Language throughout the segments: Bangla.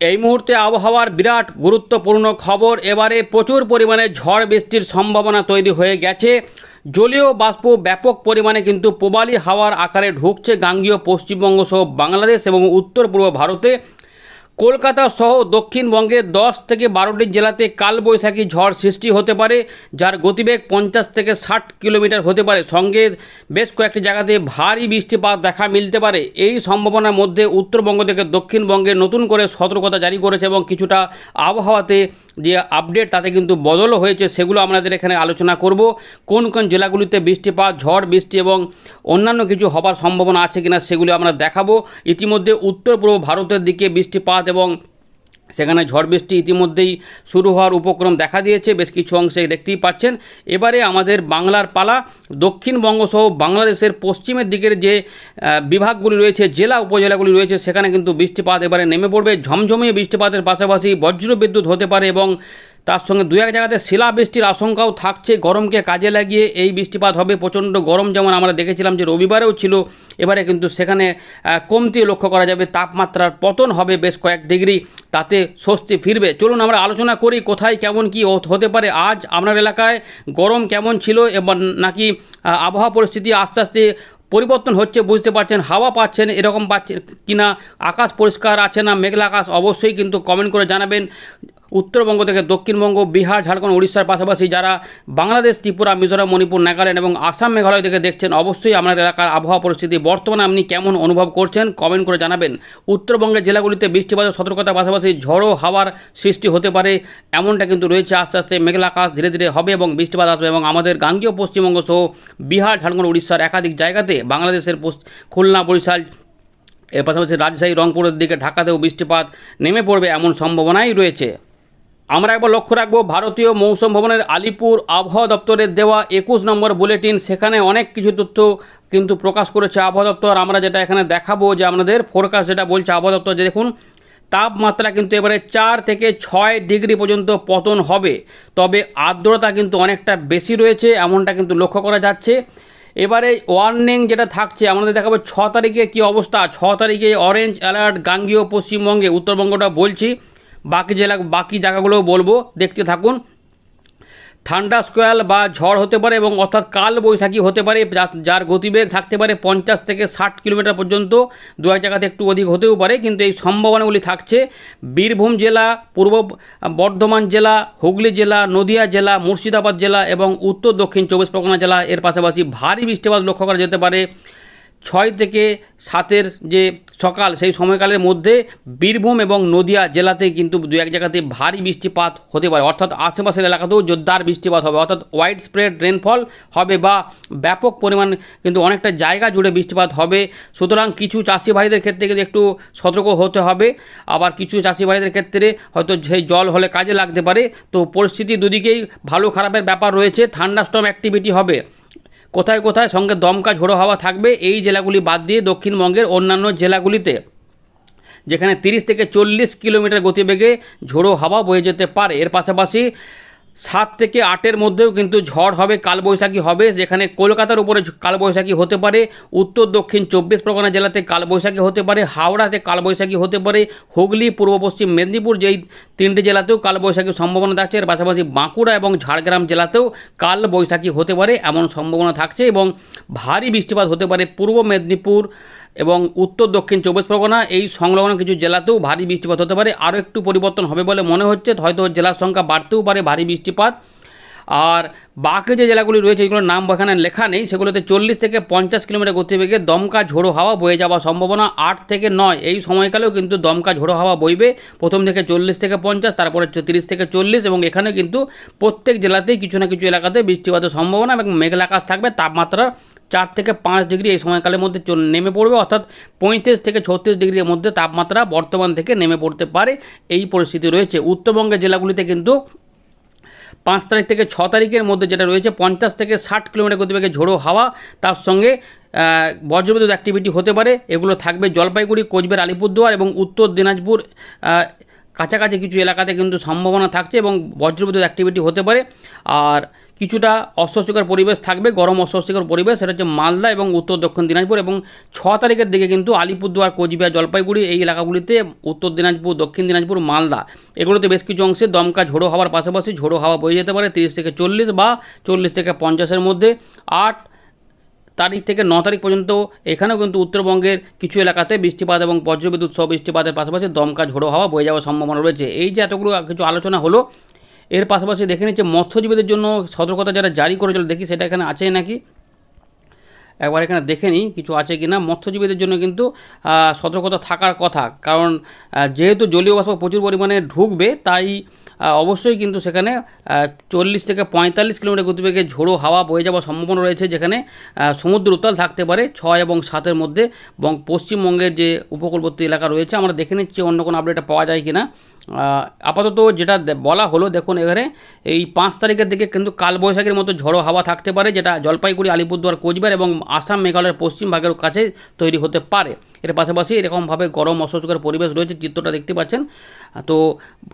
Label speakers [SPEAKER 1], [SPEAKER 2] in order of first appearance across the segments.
[SPEAKER 1] এই মুহূর্তে আবহাওয়ার বিরাট গুরুত্বপূর্ণ খবর। এবারে প্রচুর পরিমাণে ঝড় বৃষ্টির সম্ভাবনা তৈরি হয়ে গেছে। জলীয় বাষ্প ব্যাপক পরিমাণে কিন্তু প্রবালী হাওয়ার আকারে ঢুকছে গাঙ্গীয় পশ্চিমবঙ্গ সহ বাংলাদেশ এবং উত্তর পূর্ব ভারতে। কলকাতা সহ দক্ষিণবঙ্গের দশ থেকে বারোটি জেলাতে কালবৈশাখী ঝড় সৃষ্টি হতে পারে, যার গতিবেগ পঞ্চাশ থেকে ষাট কিলোমিটার হতে পারে। সঙ্গে বেশ কয়েকটি জায়গাতে ভারী বৃষ্টিপাত দেখা মিলতে পারে। এই সম্ভাবনার মধ্যে উত্তরবঙ্গ থেকে দক্ষিণবঙ্গে নতুন করে সতর্কতা জারি করেছে এবং কিছুটা আবহাওয়াতে যে আপডেট তাতে কিন্তু বদলও হয়েছে, সেগুলো আমাদের এখানে আলোচনা করব। কোন কোন জেলাগুলিতে বৃষ্টিপাত, ঝড়, বৃষ্টি এবং অন্যান্য কিছু হবার সম্ভাবনা আছে কিনা সেগুলো আমরা দেখাবো। ইতিমধ্যে উত্তর পূর্ব ভারতের দিকে বৃষ্টিপাত এবং সেখানে ঝড় বৃষ্টি ইতিমধ্যেই শুরু হওয়ার উপক্রম দেখা দিয়েছে। বেশ কিছু অংশে দেখতেই পাচ্ছেন। এবারে আমাদের বাংলার পালা, দক্ষিণবঙ্গ সহ বাংলাদেশের পশ্চিমের দিকের যে বিভাগগুলি রয়েছে, জেলা উপজেলাগুলি রয়েছে, সেখানে কিন্তু বৃষ্টিপাত এবারে নেমে পড়বে। ঝমঝমিয়ে বৃষ্টিপাতের পাশাপাশি বজ্রবিদ্যুৎ হতে পারে এবং তার সঙ্গে দু এক জায়গাতে শিলা বৃষ্টির আশঙ্কাও থাকছে, গরমকে কাজে লাগিয়ে এই বৃষ্টিপাত হবে, প্রচণ্ড গরম যেমন আমরা দেখেছিলাম যে রবিবারেও ছিল, এবারে কিন্তু সেখানে কমতি লক্ষ্য করা যাবে, তাপমাত্রার পতন হবে বেশ কয়েক ডিগ্রি, তাতে স্বস্তি ফিরবে। চলুন আমরা আলোচনা করি কোথায় কেমন কি হতে পারে। আজ আপনার এলাকায় গরম কেমন ছিল এবং নাকি আবহাওয়া পরিস্থিতি আস্তে আস্তে পরিবর্তন হচ্ছে বুঝতে পারছেন, হাওয়া পাচ্ছেন, এরকম পাচ্ছেন কিনা, আকাশ পরিষ্কার আছে না, মেঘলা আকাশ অবশ্যই কিন্তু কমেন্ট করে জানাবেন। উত্তরবঙ্গ থেকে দক্ষিণবঙ্গ, বিহার, ঝাড়খণ্ড উড়িষ্যার পাশাপাশি যারা বাংলাদেশ, ত্রিপুরা, মিজোরাম, মণিপুর, নাগাল্যান্ড এবং আসাম, মেঘালয় থেকে দেখছেন, অবশ্যই আপনার এলাকার আবহাওয়া পরিস্থিতি। বর্তমানে আপনি কেমন অনুভব করছেন? কমেন্ট করে জানাবেন। উত্তরবঙ্গের জেলাগুলিতে বৃষ্টিপাতের সতর্কতার পাশাপাশি ঝড়ো হাওয়ার সৃষ্টি হতে পারে। এমনটা কিন্তু রয়েছে আস্তে আস্তে। মেঘলা আকাশ ধীরে ধীরে হবে এবং বৃষ্টিপাত আসবে এবং আমাদের গাঙ্গীয় পশ্চিমবঙ্গ সহ বিহার, ঝাড়খণ্ড উড়িষ্যার একাধিক জায়গাতে বাংলাদেশের খুলনা, বরিশাল, এর পাশাপাশি রাজশাহী, রংপুরের দিকে ঢাকাতেও বৃষ্টিপাত নেমে পড়বে এমন সম্ভাবনাই রয়েছে। আমরা একবার লক্ষ্য রাখব, ভারতীয় মৌসুম ভবনের আলিপুর আবহাওয়া দপ্তরের দেওয়া একুশ নম্বর বুলেটিন, সেখানে অনেক কিছু তথ্য কিন্তু প্রকাশ করেছে আবহাওয়া দপ্তর। আমরা যেটা এখানে দেখাবো যে আমাদের ফোরকাস্ট যেটা বলছে আবহাওয়া দপ্তর, যে দেখুন, তাপমাত্রা কিন্তু এবারে চার থেকে ছয় ডিগ্রি পর্যন্ত পতন হবে। তবে আর্দ্রতা কিন্তু অনেকটা বেশি রয়েছে, এমনটা কিন্তু লক্ষ্য করা যাচ্ছে। এবারে ওয়ার্নিং যেটা থাকছে আমাদের দেখাবো ছ তারিখে কি অবস্থা? ছ তারিখে অরেঞ্জ অ্যালার্ট গাঙ্গীয় পশ্চিমবঙ্গে, উত্তরবঙ্গটা বলছি। বাকি জেলা, বাকি জায়গাগুলোও বলব, দেখতে থাকুন। ঠান্ডা স্কোয়াল বা ঝড় হতে পারে এবং অর্থাৎ কাল বৈশাখী হতে পারে যার গতিবেগ থাকতে পারে পঞ্চাশ থেকে ষাট কিলোমিটার পর্যন্ত। দু এক জায়গাতে একটু অধিক হতেও পারে, কিন্তু এই সম্ভাবনাগুলি থাকছে। বীরভূম জেলা, পূর্ব বর্ধমান জেলা, হুগলি জেলা, নদিয়া জেলা, মুর্শিদাবাদ জেলা এবং উত্তর দক্ষিণ চব্বিশ পরগনা জেলা, এর পাশাপাশি ভারী বৃষ্টিপাত লক্ষ্য করা যেতে পারে। ছয় থেকে সাতের যে সকাল, সেই সময়কালের মধ্যে বীরভূম এবং নদিয়া জেলাতে কিন্তু দু এক জায়গাতে ভারী বৃষ্টিপাত হতে পারে। অর্থাৎ আশেপাশের এলাকাতেও জোরদার বৃষ্টিপাত হবে। অর্থাৎ ওয়াইড স্প্রেড রেনফল হবে বা ব্যাপক পরিমাণ কিন্তু অনেকটা জায়গা জুড়ে বৃষ্টিপাত হবে। সুতরাং কিছু চাষি ভাইদের ক্ষেত্রে কিন্তু একটু সতর্ক হতে হবে। আবার কিছু চাষি ভাইদের ক্ষেত্রে হয়তো সেই জল হলে কাজে লাগতে পারে। তো পরিস্থিতি দুদিকেই ভালো খারাপের ব্যাপার রয়েছে। ঠান্ডাস্টম অ্যাক্টিভিটি হবে। কোথায় কোথায় সঙ্গে দমকা ঝোড়ো হাওয়া থাকবে, এই জেলাগুলি বাদ দিয়ে দক্ষিণবঙ্গের অন্যান্য জেলাগুলিতে। যেখানে তিরিশ থেকে চল্লিশ কিলোমিটার গতিবেগে ঝোড়ো হাওয়া বয়ে যেতে পারে। এর পাশাপাশি সাত থেকে আটের মধ্যেও কিন্তু ঝড় হবে, কালবৈশাখী হবে, যেখানে কলকাতার উপরে কালবৈশাখী হতে পারে, উত্তর, দক্ষিণ চব্বিশ পরগনা জেলাতে কালবৈশাখী হতে পারে, হাওড়াতে কালবৈশাখী হতে পারে, হুগলি, পূর্ব পশ্চিম মেদিনীপুর যেই তিনটি জেলাতেও কালবৈশাখীর সম্ভাবনা থাকছে, এর পাশাপাশি বাঁকুড়া এবং ঝাড়গ্রাম জেলাতেও কালবৈশাখী হতে পারে, এমন সম্ভাবনা থাকছে এবং ভারী বৃষ্টিপাত হতে পারে পূর্ব মেদিনীপুর এবং উত্তর, দক্ষিণ চব্বিশ পরগনা, এই সংলগ্ন কিছু জেলাতেও ভারী বৃষ্টিপাত হতে পারে। আরও একটু পরিবর্তন হবে বলে মনে হচ্ছে। হয়তো জেলার সংখ্যা বাড়তেও পারে ভারী বৃষ্টিপাত। আর বাকি যে জেলাগুলি রয়েছে, যেগুলোর নাম এখানে লেখা নেই, সেগুলোতে চল্লিশ থেকে পঞ্চাশ কিলোমিটার গতিবেগে দমকা ঝোড়ো হাওয়া বয়ে যাওয়ার সম্ভাবনা আট থেকে নয়। এই সময়কালেও কিন্তু দমকা ঝোড়ো হাওয়া বইবে। প্রথম থেকে চল্লিশ থেকে পঞ্চাশ, তারপরে তিরিশ থেকে চল্লিশ এবং এখানে কিন্তু প্রত্যেক জেলাতেই কিছু না কিছু এলাকাতে বৃষ্টিপাতের সম্ভাবনা এবং মেঘলা আকাশ থাকবে, তাপমাত্রা চার থেকে পাঁচ ডিগ্রি এই সময়কালের মধ্যে নেমে পড়বে। অর্থাৎ পঁয়ত্রিশ থেকে ছত্রিশ ডিগ্রির মধ্যে তাপমাত্রা বর্তমান থেকে নেমে পড়তে পারে। এই পরিস্থিতি রয়েছে। উত্তরবঙ্গের জেলাগুলিতে কিন্তু পাঁচ তারিখ থেকে ছ তারিখের মধ্যে যেটা রয়েছে, পঞ্চাশ থেকে ষাট কিলোমিটার গতিবেগে ঝোড়ো হাওয়া, তার সঙ্গে বজ্রবিদ্যুৎ অ্যাক্টিভিটি হতে পারে। এগুলো থাকবে জলপাইগুড়ি, কোচবিহার, আলিপুরদুয়ার এবং উত্তর দিনাজপুর কাছাকাছি কিছু এলাকাতে কিন্তু সম্ভাবনা থাকছে এবং বজ্রবিদ্যুৎ অ্যাক্টিভিটি হতে পারে। আর কিছুটা অস্বস্তিকর পরিবেশ থাকবে, গরম অস্বস্তিকর পরিবেশ, সেটা হচ্ছে মালদা এবং উত্তর দক্ষিণ দিনাজপুর এবং ছ তারিখের দিকে কিন্তু আলিপুরদুয়ার, কোচবিহার, জলপাইগুড়ি এই এলাকাগুলিতে উত্তর দিনাজপুর, দক্ষিণ দিনাজপুর, মালদা, এগুলোতে বেশ কিছু অংশে দমকা ঝোড়ো হওয়ার পাশাপাশি ঝোড়ো হাওয়া বয়ে যেতে পারে তিরিশ থেকে চল্লিশ বা চল্লিশ থেকে পঞ্চাশের মধ্যে। আট তারিখ থেকে ন তারিখ পর্যন্ত এখানেও কিন্তু উত্তরবঙ্গের কিছু এলাকাতে বৃষ্টিপাত এবং বজ্রবিদ্যুৎ সহ বৃষ্টিপাতের পাশাপাশি দমকা ঝোড়ো হাওয়া বয়ে যাওয়ার সম্ভাবনা রয়েছে। এই যে এতগুলো কিছু আলোচনা হলো এর পাশাপাশি দেখে নিচ্ছে, মৎস্যজীবীদের জন্য সতর্কতা যারা জারি করেছিল, দেখি সেটা এখানে আছে নাকি? একবার এখানে দেখে নিই, কিছু আছে কি না মৎস্যজীবীদের জন্য কিন্তু সতর্কতা থাকার কথা। কারণ যেহেতু জলীয় বাষ্প প্রচুর পরিমাণে ঢুকবে, তাই অবশ্যই কিন্তু সেখানে চল্লিশ থেকে পঁয়তাল্লিশ কিলোমিটার গতিবেগে ঝোড়ো হাওয়া বয়ে যাওয়ার সম্ভাবনা রয়েছে, যেখানে সমুদ্র উত্তাল থাকতে পারে ছয় এবং সাতের মধ্যে এবং পশ্চিমবঙ্গের যে উপকূলবর্তী এলাকা রয়েছে, আমরা দেখে নিচ্ছি অন্য কোনো আপডেট পাওয়া যায় কি না আপাতত যেটা বলা হলো, দেখুন এবারে, এই পাঁচ তারিখের দিকে কিন্তু কালবৈশাখীর মতো ঝড়ো হাওয়া থাকতে পারে, যেটা জলপাইগুড়ি, আলিপুরদুয়ার, কোচবিহার এবং আসাম, মেঘালয়ের পশ্চিম ভাগের কাছে তৈরি হতে পারে। এর পাশাপাশি এরকমভাবে গরম, অস্বস্তিকর পরিবেশ রয়েছে, চিত্রটা দেখতে পাচ্ছেন। তো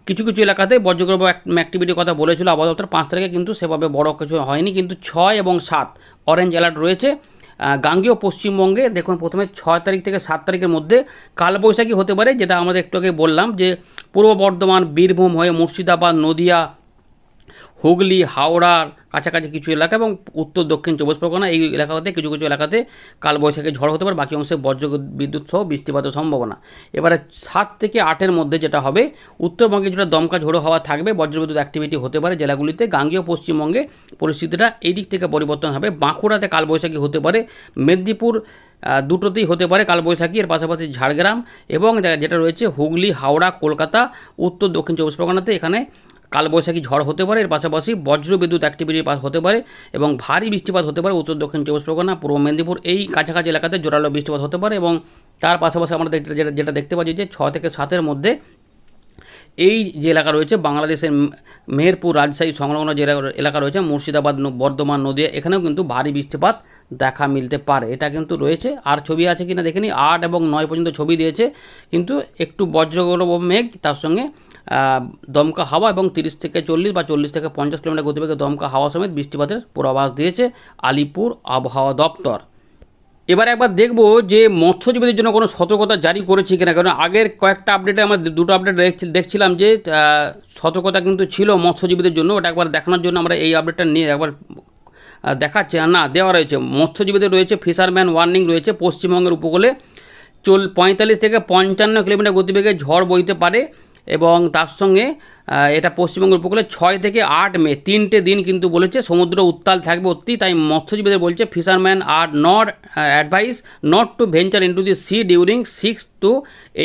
[SPEAKER 1] কিছু কিছু এলাকাতে বজ্রগর্ভ অ্যাক্টিভিটির কথা বলেছিল আপাতত, পাঁচ তারিখে কিন্তু সেভাবে বড় কিছু হয়নি, কিন্তু ছয় এবং সাত অরেঞ্জ অ্যালার্ট রয়েছে। গাঙ্গেয় পশ্চিমবঙ্গে, দেখুন, প্রথমে ছয় তারিখ থেকে সাত তারিখের মধ্যে কালবৈশাখী হতে পারে, যেটা আমাদের একটু আগে বললাম যে পূর্ব বর্ধমান, বীরভূম হয়ে মুর্শিদাবাদ, নদিয়া, হুগলি হাওড়ার কাছাকাছি কিছু এলাকা এবং উত্তর, দক্ষিণ চব্বিশ পরগনা এই এলাকাতে, কিছু কিছু এলাকাতে কালবৈশাখী ঝড় হতে পারে। বাকি অংশে বজ্র বিদ্যুৎ সহ বৃষ্টিপাতের সম্ভাবনা। এবারে সাত থেকে আটের মধ্যে যেটা হবে, উত্তরবঙ্গে যেটা দমকা ঝোড়ো হওয়া থাকবে বজ্রবিদ্যুৎ অ্যাক্টিভিটি হতে পারে জেলাগুলিতে। গাঙ্গেয় পশ্চিমবঙ্গে পরিস্থিতিটা এই দিক থেকে পরিবর্তন হবে। বাঁকুড়াতে কালবৈশাখী হতে পারে। মেদিনীপুর দুটোতেই হতে পারে, কালবৈশাখী, এর পাশাপাশি ঝাড়গ্রাম এবং যেটা রয়েছে হুগলি, হাওড়া, কলকাতা, উত্তর, দক্ষিণ চব্বিশ পরগনাতে এখানে কালবৈশাখী ঝড় হতে পারে, এর পাশাপাশি বজ্র বিদ্যুৎ অ্যাক্টিভিটি হতে পারে এবং ভারী বৃষ্টিপাত হতে পারে, উত্তর, দক্ষিণ চব্বিশ পরগনা, পূর্ব মেদিনীপুর, এই কাছাকাছি এলাকাতে জোরালো বৃষ্টিপাত হতে পারে এবং তার পাশাপাশি আমরা যেটা যেটা দেখতে পাচ্ছি যে ছ থেকে সাতের মধ্যে এই যে এলাকা রয়েছে, বাংলাদেশের মেহেরপুর রাজশাহী সংলগ্ন যে এলাকা রয়েছে, মুর্শিদাবাদ, বর্ধমান, নদিয়া, এখানেও কিন্তু ভারী বৃষ্টিপাত দেখা মিলতে পারে। এটা কিন্তু রয়েছে। আর ছবি আছে কিনা দেখে নিই আট এবং নয় পর্যন্ত ছবি দিয়েছে। কিন্তু একটু বজ্রগর্ভ মেঘ তার সঙ্গে দমকা হাওয়া এবং তিরিশ থেকে চল্লিশ বা চল্লিশ থেকে পঞ্চাশ কিলোমিটার গতিবেগে দমকা হাওয়া সমেত বৃষ্টিপাতের পূর্বাভাস দিয়েছে আলিপুর আবহাওয়া দপ্তর। এবার একবার দেখব যে মৎস্যজীবীদের জন্য কোনো সতর্কতা জারি করেছে কিনা। কারণ আগের কয়েকটা আপডেটে আমরা দুটো আপডেট দেখছি- দেখছিলাম যে সতর্কতা কিন্তু ছিল মৎস্যজীবীদের জন্য। ওটা একবার দেখানোর জন্য আমরা এই আপডেটটা নিয়ে একবার দেখাচ্ছে, না, দেওয়া রয়েছে। মৎস্যজীবীদের রয়েছে ফিশারম্যান ওয়ার্নিং রয়েছে, পশ্চিমবঙ্গের উপকূলে। চল, পঁয়তাল্লিশ থেকে পঞ্চান্ন কিলোমিটার গতিবেগে ঝড় বইতে পারে। এবং তার সঙ্গে এটা পশ্চিমবঙ্গের উপকূলে ছয় থেকে আট মে, তিনটে দিন কিন্তু বলেছে সমুদ্র উত্তাল থাকবে অতি, তাই মৎস্যজীবীদের বলছে fisherman are not advice not to venture into the sea during six to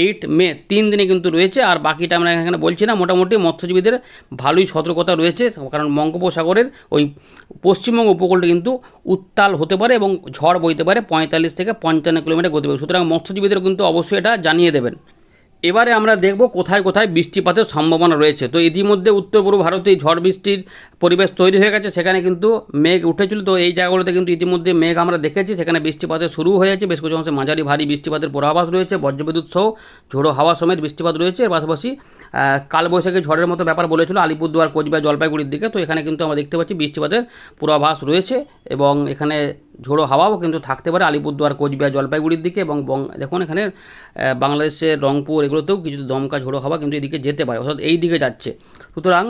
[SPEAKER 1] eight May, তিন দিনে কিন্তু রয়েছে, আর বাকিটা আমরা এখানে বলছি না, মোটামুটি মৎস্যজীবীদের ভালোই সতর্কতা রয়েছে, কারণ বঙ্গোপসাগরের ওই পশ্চিমবঙ্গ উপকূলটা কিন্তু উত্তাল হতে পারে এবং ঝড় বইতে পারে পঁয়তাল্লিশ থেকে পঞ্চান্ন কিলোমিটার গতি গতিবেগ। সুতরাং মৎস্যজীবীদের কিন্তু অবশ্যই এটা জানিয়ে দেবেন। এবারে আমরা দেখব কোথায় কোথায় বৃষ্টিপাতের সম্ভাবনা রয়েছে। তো ইতিমধ্যে উত্তর পূর্ব ভারতে ঝড় বৃষ্টির পরিবেশ তৈরি হয়ে গেছে, সেখানে কিন্তু মেঘ উঠেছিল। তো এই জায়গাগুলোতে কিন্তু ইতিমধ্যে মেঘ আমরা দেখেছি, সেখানে বৃষ্টিপাতের শুরু হয়েছে। বেশ কিছু অংশে মাঝারি ভারী বৃষ্টিপাতের পূর্বাভাস রয়েছে। বজ্রবিদ্যুৎ সহ ঝোড়ো হাওয়া সমেত বৃষ্টিপাত রয়েছে। এর পাশাপাশি কালবৈশাখী ঝড়ের মতো ব্যাপার বলেছিল আলিপুরদুয়ার, কোচবিহার, জলপাইগুড়ির দিকে। তো এখানে কিন্তু আমরা দেখতে পাচ্ছি বৃষ্টিপাতের পূর্বাভাস রয়েছে এবং এখানে ঝোড়ো হাওয়াও কিন্তু থাকতে পারে আলিপুরদুয়ার, কোচবিহার, জলপাইগুড়ির দিকে এবং দেখুন এখানে বাংলাদেশের রংপুর এগুলোতেও কিছু দমকা ঝোড়ো হাওয়া কিন্তু এদিকে যেতে পারে। অর্থাৎ এই দিকে যাচ্ছে। সুতরাং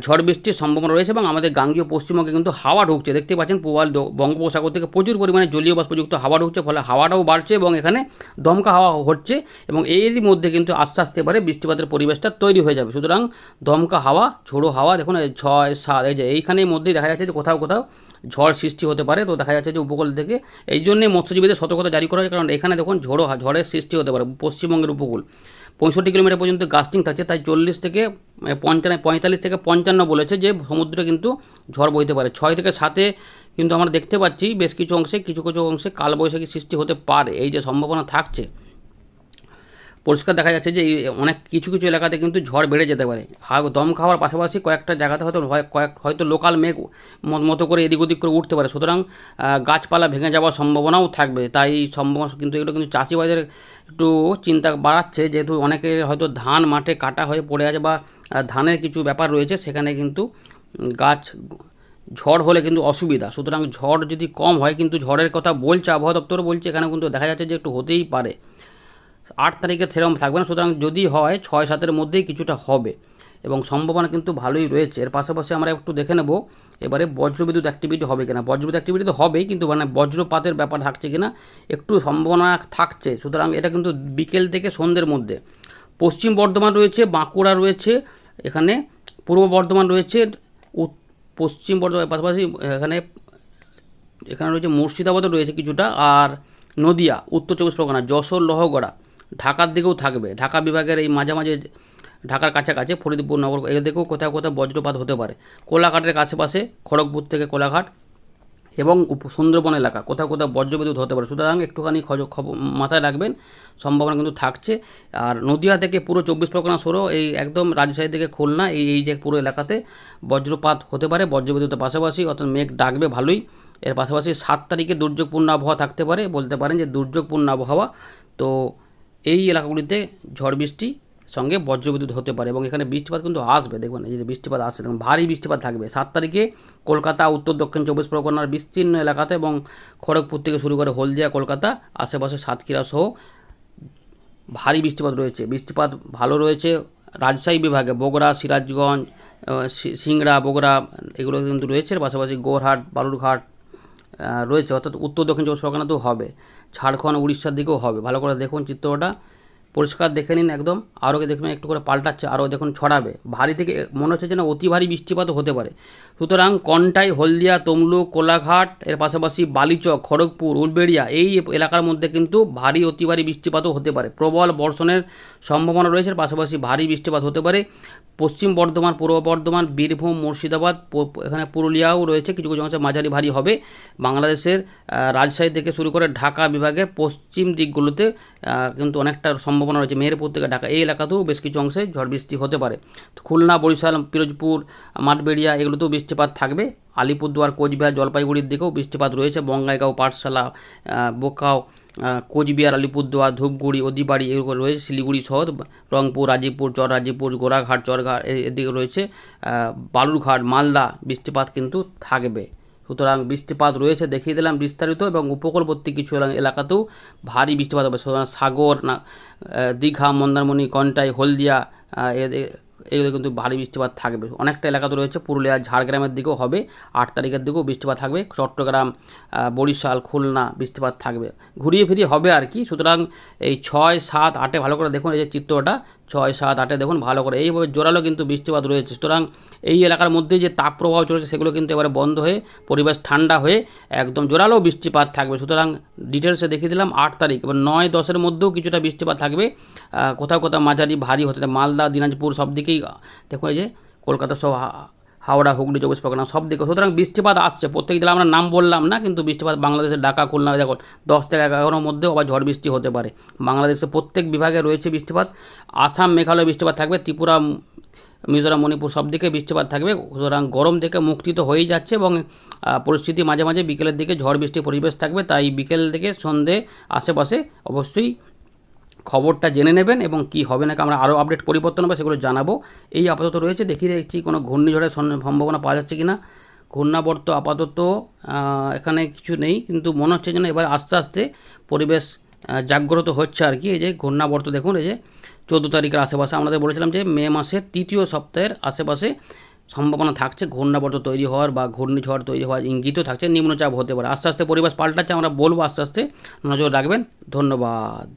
[SPEAKER 1] ঝড় বৃষ্টির সম্ভাবনা রয়েছে এবং আমাদের গাঙ্গীয় পশ্চিমবঙ্গে কিন্তু হাওয়া ঢুকছে। দেখতে পাচ্ছেন পূবাল দ- বঙ্গোপসাগর থেকে প্রচুর পরিমাণে জলীয় বাষ্পযুক্ত হাওয়া ঢুকছে, ফলে হাওয়াটাও বাড়ছে এবং এখানে দমকা হাওয়া হচ্ছে এবং এরই মধ্যে কিন্তু আস্তে আস্তে এবারে বৃষ্টিপাতের পরিবেশটা তৈরি হয়ে যাবে। সুতরাং দমকা হাওয়া, ঝোড়ো হাওয়া, দেখুন ছয়, সাত, এই যে এইখানের মধ্যেই দেখা যাচ্ছে যে কোথাও কোথাও ঝড় সৃষ্টি হতে পারে। তো দেখা যাচ্ছে যে উপকূল থেকে এই জন্যই মৎস্যজীবীদের সতর্কতা জারি করা হয় কারণ এখানে দেখুন ঝোড়ো ঝড়ের সৃষ্টি হতে পারে, পশ্চিমবঙ্গের উপকূল। পঁয়ষট্টি কিলোমিটার পর্যন্ত গাস্টিং থাকছে তাই চল্লিশ থেকে এ, পঞ্চান্ন পঁয়তাল্লিশ থেকে পঞ্চান্ন বলেছে যে সমুদ্রে কিন্তু ঝড় বইতে পারে। ছয় থেকে সাতে কিন্তু আমরা দেখতে পাচ্ছি বেশ কিছু অংশে কিছু কিছু অংশে কালবৈশাখী সৃষ্টি হতে পারে। এই যে সম্ভাবনা থাকছে পরিষ্কার দেখা যাচ্ছে যে অনেক কিছু কিছু এলাকাতে কিন্তু ঝড় বেড়ে যেতে পারে। দম খাওয়ার পাশাপাশি কয়েকটা জায়গাতে হয়তো হয়- কয়েক, হয়তো লোকাল মেঘ মতো করে এদিক ওদিক করে উঠতে পারে। সুতরাং গাছপালা ভেঙে যাওয়ার সম্ভাবনাও থাকবে। তাই সম্ভাবনা কিন্তু এগুলো কিন্তু চাষিবাদের একটু চিন্তা বাড়াচ্ছে, যেহেতু অনেকের হয়তো ধান মাঠে কাটা হয়ে পড়ে আছে বা ধানের কিছু ব্যাপার রয়েছে, সেখানে কিন্তু গাছ ঝড় হলে কিন্তু অসুবিধা। সুতরাং ঝড় যদি কম হয়, কিন্তু ঝড়ের কথা বলছে, আবহাওয়া দপ্তর বলছে, এখানে কিন্তু দেখা যাচ্ছে যে একটু হতেই পারে। আট তারিখে সেরকম থাকবে না। সুতরাং যদি হয়, ছয় সাতের মধ্যেই কিছুটা হবে। এবং সম্ভাবনা কিন্তু ভালোই রয়েছে। এর পাশাপাশি আমরা একটু দেখে নেব, এবারে বজ্রবিদ্যুৎ অ্যাক্টিভিটি হবে কিনা। বজ্রবিদ্যুৎ অ্যাক্টিভিটি তো হবেই, কিন্তু মানে বজ্রপাতের ব্যাপার থাকছে কিনা, একটু সম্ভাবনা থাকছে। সুতরাং এটা কিন্তু বিকেল থেকে সন্ধ্যের মধ্যে। পশ্চিম বর্ধমান রয়েছে, বাঁকুড়া রয়েছে, এখানে পূর্ব বর্ধমান রয়েছে পশ্চিম বর্ধমান পাশাপাশি এখানে এখানে রয়েছে মুর্শিদাবাদও রয়েছে কিছুটা, আর নদিয়া, উত্তর চব্বিশ পরগনা, যশোর, লোহগড়া। ঢাকার দিকেও থাকবে। ঢাকা বিভাগের এই মাঝামাঝি ঢাকার কাছাকাছি ফরিদপুর নগর এদিকেও কোথাও কোথাও বজ্রপাত হতে পারে। কোলাঘাটের আশেপাশে খড়গপুর থেকে কোলাঘাট এবং সুন্দরবন এলাকা, কোথাও কোথাও বজ্রবিদ্যুৎ হতে পারে। সুতরাং একটুখানি মাথায় রাখবেন, সম্ভাবনা কিন্তু থাকছে। আর নদিয়া থেকে পুরো চব্বিশ পরগনা সরো এই একদম রাজশাহী থেকে খুলনা, এই এই যে পুরো এলাকাতে বজ্রপাত হতে পারে বজ্রবিদ্যুতের পাশাপাশি। অর্থাৎ মেঘ ডাকবে ভালোই। এর পাশাপাশি সাত তারিখে দুর্যোগপূর্ণ আবহাওয়া থাকতে পারে। বলতে পারেন যে দুর্যোগপূর্ণ আবহাওয়া। তো এই এলাকাগুলিতে ঝড় বৃষ্টি সঙ্গে বজ্রবিদ্যুৎ হতে পারে এবং এখানে বৃষ্টিপাত কিন্তু আসবে। দেখবেন, এই যে বৃষ্টিপাত আসছে, দেখুন, ভারী বৃষ্টিপাত থাকবে। সাত তারিখে কলকাতা, উত্তর, দক্ষিণ চব্বিশ পরগনার বিস্তীর্ণ এলাকাতে এবং খড়গপুর থেকে শুরু করে হলদিয়া, কলকাতা, আশেপাশে সাতক্ষীরা সহ ভারী বৃষ্টিপাত রয়েছে। বৃষ্টিপাত ভালো রয়েছে রাজশাহী বিভাগে। বগুড়া, সিরাজগঞ্জ সিংড়া, বগুড়া, এগুলো কিন্তু রয়েছে। পাশাপাশি গোরহাট, বালুরঘাট রয়েছে। অর্থাৎ উত্তর, দক্ষিণ চব্বিশ পরগনাতেও হবে। ঝাড়খণ্ড, উড়িষ্যার দিকেও হবে। ভালো করে দেখুন চিত্রটা। পরিষ্কার দেখে নিন একদম। আরও দেখবেন একটু করে পাল্টাচ্ছে আরও দেখুন ছড়াবে। ভারী থেকে, মনে হচ্ছে যেন অতি ভারী বৃষ্টিপাতও হতে পারে। সুতরাং কন্টাই, হলদিয়া তমলুক কোলাঘাট, এর পাশাপাশি বালিচক, খড়গপুর, উলবেড়িয়া, এই এলাকার মধ্যে কিন্তু ভারী, অতি ভারী বৃষ্টিপাতও হতে পারে। প্রবল বর্ষণের সম্ভাবনা রয়েছে পাশাপাশি ভারী বৃষ্টিপাত হতে পারে। পশ্চিম বর্ধমান, পূর্ব বর্ধমান, বীরভূম, মুর্শিদাবাদ এখানে পুরুলিয়াও রয়েছে, কিছু কিছু অংশে মাঝারি ভারী হবে। বাংলাদেশের রাজশাহী থেকে শুরু করে ঢাকা বিভাগের পশ্চিম দিকগুলোতে কিন্তু অনেকটা সম্ভাবনা রয়েছে। মেহেরপুর থেকে ঢাকা, এই এলাকাতেও বেশ কিছু অংশে ঝড় বৃষ্টি হতে পারে। খুলনা, বরিশাল, পিরোজপুর, মাঠবেড়িয়া, এগুলোতেও বৃষ্টিপাত থাকবে। আলিপুরদুয়ার, কোচবিহার, জলপাইগুড়ির দিকেও বৃষ্টিপাত রয়েছে। বঙ্গাইগাঁও, পাঠশালা বোকাও কোচবিহার, আলিপুরদুয়ার, ধূপগুড়ি অদিবাড়ি এগুলো রয়েছে। শিলিগুড়ি সহ রংপুর, রাজীবপুর চর রাজীবপুর গোড়াঘাট, চরঘাট এদিকে রয়েছে। বালুরঘাট, মালদা বৃষ্টিপাত কিন্তু থাকবে। সুতরাং বৃষ্টিপাত রয়েছে দেখিয়ে দিলাম বিস্তারিত এবং উপকূলবর্তী কিছু এলাকাতেও ভারী বৃষ্টিপাত হবে। সুতরাং সাগর, না দীঘা, মন্দারমণি, কন্টাই, হলদিয়া এগুলো কিন্তু ভারী বৃষ্টিপাত থাকবে। অনেকটা এলাকা তো রয়েছে, পুরুলিয়া, ঝাড়গ্রামের দিকেও হবে, আট তারিখের দিকেও বৃষ্টিপাত থাকবে, চট্টগ্রাম বরিশাল, খুলনা বৃষ্টিপাত থাকবে। ঘুরিয়ে ফিরিয়ে হবে আর কি, সুতরাং এই ছয়, সাত, আটে ভালো করে দেখুন এই যে চিত্রটা ছয় সাত আটে দেখুন ভালো করে। এইভাবে জোরালো কিন্তু বৃষ্টিপাত রয়েছে। সুতরাং এই এলাকার মধ্যে যে তাপপ্রবাহ চলেছে সেগুলো কিন্তু এবারে বন্ধ হয়ে, পরিবেশ ঠান্ডা হয়ে একদম জোরালো বৃষ্টিপাত থাকবে। সুতরাং ডিটেলসে দেখিয়ে দিলাম আট তারিখ। এবার নয় দশের মধ্যেও কিছুটা বৃষ্টিপাত থাকবে। কোথাও কোথাও মাঝারি ভারী হতে মালদা, দিনাজপুর সব দিকেই, দেখুন এই যে কলকাতা সহ হাওড়া, হুগলি, চব্বিশ পরগনা, সব দিকে। সুতরাং বৃষ্টিপাত আসছে। প্রত্যেক জেলা আমরা নাম বললাম না, কিন্তু বৃষ্টিপাত বাংলাদেশের ঢাকা খুলনা দেখো দশ থেকে এগারোর মধ্যেও আবার ঝড় বৃষ্টি হতে পারে। বাংলাদেশের প্রত্যেক বিভাগে রয়েছে বৃষ্টিপাত। আসাম, মেঘালয় বৃষ্টিপাত থাকবে, ত্রিপুরা, মিজোরাম, মণিপুর সব দিকে বৃষ্টিপাত থাকবে। সুতরাং গরম থেকে মুক্তি তো হয়েই যাচ্ছে এবং পরিস্থিতি মাঝে মাঝে বিকেলের দিকে ঝড় বৃষ্টির পরিবেশ থাকবে। তাই বিকেল থেকে সন্ধে আশেপাশে অবশ্যই খবরটা জেনে নেবেন এবং কি হবে নাকি আমরা আরও আপডেট পরিবর্তন হবে সেগুলো জানাব। এই আপাতত রয়েছে, দেখি দেখছি কোনো ঘূর্ণিঝড়ের সম্ভাবনা পাওয়া যাচ্ছে কি না ঘূর্ণাবর্ত আপাতত এখানে কিছু নেই, কিন্তু মনে হচ্ছে যেন এবার আস্তে আস্তে পরিবেশ জাগ্রত হচ্ছে আর কি। এই যে ঘূর্ণাবর্ত দেখুন, এই যে চোদ্দ তারিখের আশেপাশে আমাদের বলেছিলাম যে মে মাসের তৃতীয় সপ্তাহের আশেপাশে সম্ভাবনা থাকছে ঘূর্ণাবর্ত তৈরি হওয়ার বা ঘূর্ণিঝড় তৈরি হওয়ার ইঙ্গিতও থাকছে, নিম্নচাপ হতে পারে। আস্তে আস্তে পরিবেশ পাল্টাচ্ছে, আমরা বলব আস্তে আস্তে নজর রাখবেন। ধন্যবাদ।